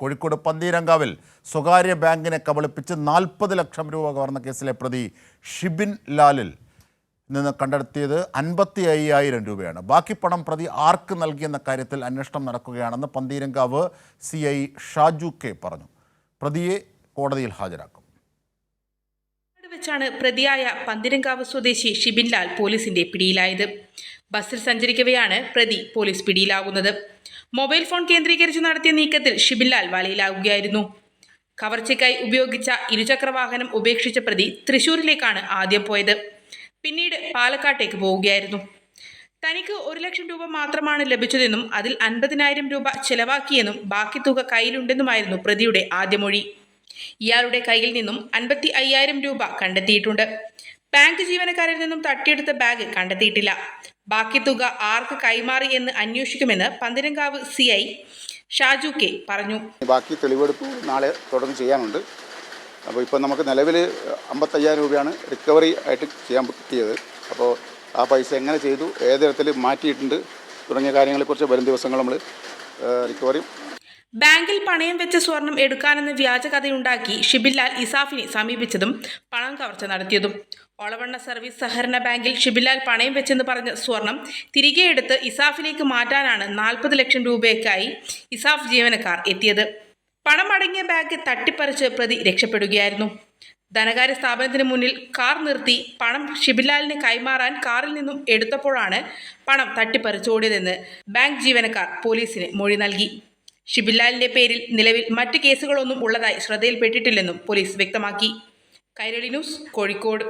കോഴിക്കോട് പന്തീരങ്കാവിൽ സ്വകാര്യ ബാങ്കിനെ കബളിപ്പിച്ച് നാൽപ്പത് ലക്ഷം രൂപ കവർന്ന കേസിലെ പ്രതി ഷിബിൻ ലാലിൽ നിന്ന് കണ്ടെത്തിയത് അൻപത്തി അയ്യായിരം രൂപയാണ്. ബാക്കി പണം പ്രതി ആർക്ക് നൽകിയെന്ന കാര്യത്തിൽ അന്വേഷണം നടക്കുകയാണെന്ന് Pantheerankavu C I Shaju K പറഞ്ഞു. പ്രതിയെ കോടതിയിൽ ഹാജരാക്കും. വെച്ചാണ് പ്രതിയായ പന്തിരങ്കാവ് സ്വദേശി ഷിബിൻലാൽ പോലീസിന്റെ പിടിയിലായത്. ബസ്സിൽ സഞ്ചരിക്കവെയാണ് പ്രതി പോലീസ് പിടിയിലാകുന്നത് മൊബൈൽ ഫോൺ കേന്ദ്രീകരിച്ച് നടത്തിയ നീക്കത്തിൽ ഷിബിൻലാൽ വലയിലാവുകയായിരുന്നു. കവർച്ചയ്ക്കായി ഉപയോഗിച്ച ഇരുചക്രവാഹനം ഉപേക്ഷിച്ച പ്രതി തൃശൂരിലേക്കാണ് ആദ്യം പോയത്. പിന്നീട് പാലക്കാട്ടേക്ക് പോവുകയായിരുന്നു. തനിക്ക് ഒരു ലക്ഷം രൂപ മാത്രമാണ് ലഭിച്ചതെന്നും അതിൽ അൻപതിനായിരം രൂപ ചെലവാക്കിയെന്നും ബാക്കി തുക കയ്യിലുണ്ടെന്നുമായിരുന്നു പ്രതിയുടെ ആദ്യ മൊഴി ഇയാളുടെ കയ്യിൽ നിന്നും അൻപത്തി അയ്യായിരം രൂപ കണ്ടെത്തിയിട്ടുണ്ട്. ബാങ്ക് ജീവനക്കാരിൽ നിന്നും തട്ടിയെടുത്ത ബാഗ് കണ്ടെത്തിയിട്ടില്ല. ബാക്കി തുക ആർക്ക് കൈമാറി എന്ന് അന്വേഷിക്കുമെന്ന് Pantheerankavu C I Shaju K പറഞ്ഞു. ബാക്കി തെളിവെടുപ്പ് നാളെ തുടർന്ന് ചെയ്യാനുണ്ട്. അപ്പോൾ ഇപ്പോൾ നമുക്ക് നിലവിൽ അമ്പത്തയ്യായിരം രൂപയാണ് റിക്കവറി ആയിട്ട് ചെയ്യാൻ പറ്റിയത് അപ്പോൾ ആ പൈസ എങ്ങനെ ചെയ്തു ഏത് തരത്തിൽ മാറ്റിയിട്ടുണ്ട് തുടങ്ങിയ കാര്യങ്ങളെക്കുറിച്ച് വരും ദിവസങ്ങൾ നമ്മൾ റിക്കവറി ബാങ്കിൽ പണയം വെച്ച സ്വർണം എടുക്കാനെന്ന് വ്യാജകഥയുണ്ടാക്കി ഷിബിലാൽ ഇസാഫിനെ സമീപിച്ചതും പണം കവർച്ച നടത്തിയതും. ഒളവണ്ണ സർവീസ് സഹകരണ ബാങ്കിൽ ഷിബിലാൽ പണയം വെച്ചെന്ന് പറഞ്ഞ സ്വർണം തിരികെ എടുത്ത് ഇസാഫിലേക്ക് മാറ്റാനാണ് നാൽപ്പത് ലക്ഷം രൂപയ്ക്കായി ഇസാഫ് ജീവനക്കാർ എത്തിയത്. പണം അടങ്ങിയ ബാഗ് തട്ടിപ്പറിച്ച് പ്രതി രക്ഷപ്പെടുകയായിരുന്നു. ധനകാര്യ സ്ഥാപനത്തിന് മുന്നിൽ കാർ നിർത്തി പണം ഷിബിലാലിന് കൈമാറാൻ കാറിൽ നിന്നും എടുത്തപ്പോഴാണ് പണം തട്ടിപ്പറിച്ചോടിയതെന്ന് ബാങ്ക് ജീവനക്കാർ പോലീസിന് മൊഴി നൽകി. ഷിബിൻലാലിന്റെ പേരിൽ നിലവിൽ മറ്റ് കേസുകളൊന്നും ഉള്ളതായി ശ്രദ്ധയിൽപ്പെട്ടിട്ടില്ലെന്നും പോലീസ് വ്യക്തമാക്കി. കൈരളി ന്യൂസ് കോഴിക്കോട്.